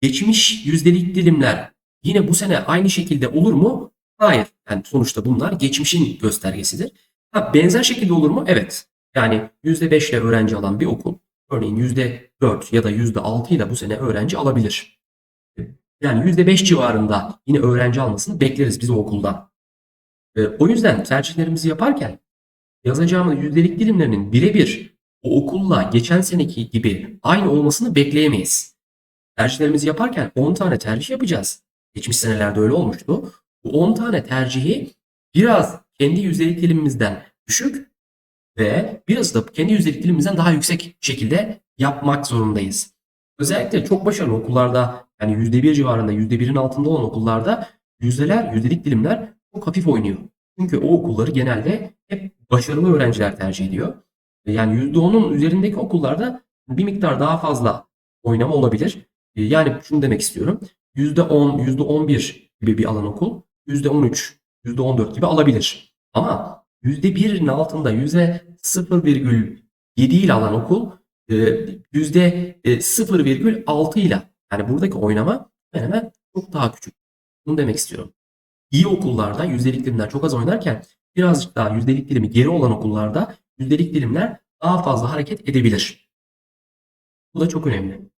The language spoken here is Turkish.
geçmiş yüzdelik dilimler yine bu sene aynı şekilde olur mu? Hayır. Yani sonuçta bunlar geçmişin göstergesidir. Ha, benzer şekilde olur mu? Evet. Yani %5 ile öğrenci alan bir okul örneğin %4 ya da %6 ile bu sene öğrenci alabilir. Yani %5 civarında yine öğrenci almasını bekleriz biz o okuldan. E, o yüzden tercihlerimizi yaparken yazacağımız yüzdelik dilimlerinin birebir o okulla geçen seneki gibi aynı olmasını bekleyemeyiz. Tercihlerimizi yaparken 10 tane tercih yapacağız. Geçmiş senelerde öyle olmuştu. Bu 10 tane tercihi biraz kendi yüzdelik dilimimizden düşük ve biraz da kendi yüzdelik dilimimizden daha yüksek şekilde yapmak zorundayız. Özellikle çok başarılı okullarda yani %1 civarında %1'in altında olan okullarda yüzdeler, yüzdelik dilimler çok hafif oynuyor. Çünkü o okulları genelde hep başarılı öğrenciler tercih ediyor. Yani %10'un üzerindeki okullarda bir miktar daha fazla oynama olabilir. Yani şunu demek istiyorum. %10, %11 gibi bir alan okul %13, %14 gibi alabilir. Ama %1'in altında %0,7 ile alan okul e, %0,6 ile yani buradaki oynama hemen hemen çok daha küçük. Bunu demek istiyorum. İyi okullarda yüzdelik dilimler çok az oynarken birazcık daha yüzdelik dilimi geri olan okullarda yüzdelik dilimler daha fazla hareket edebilir. Bu da çok önemli.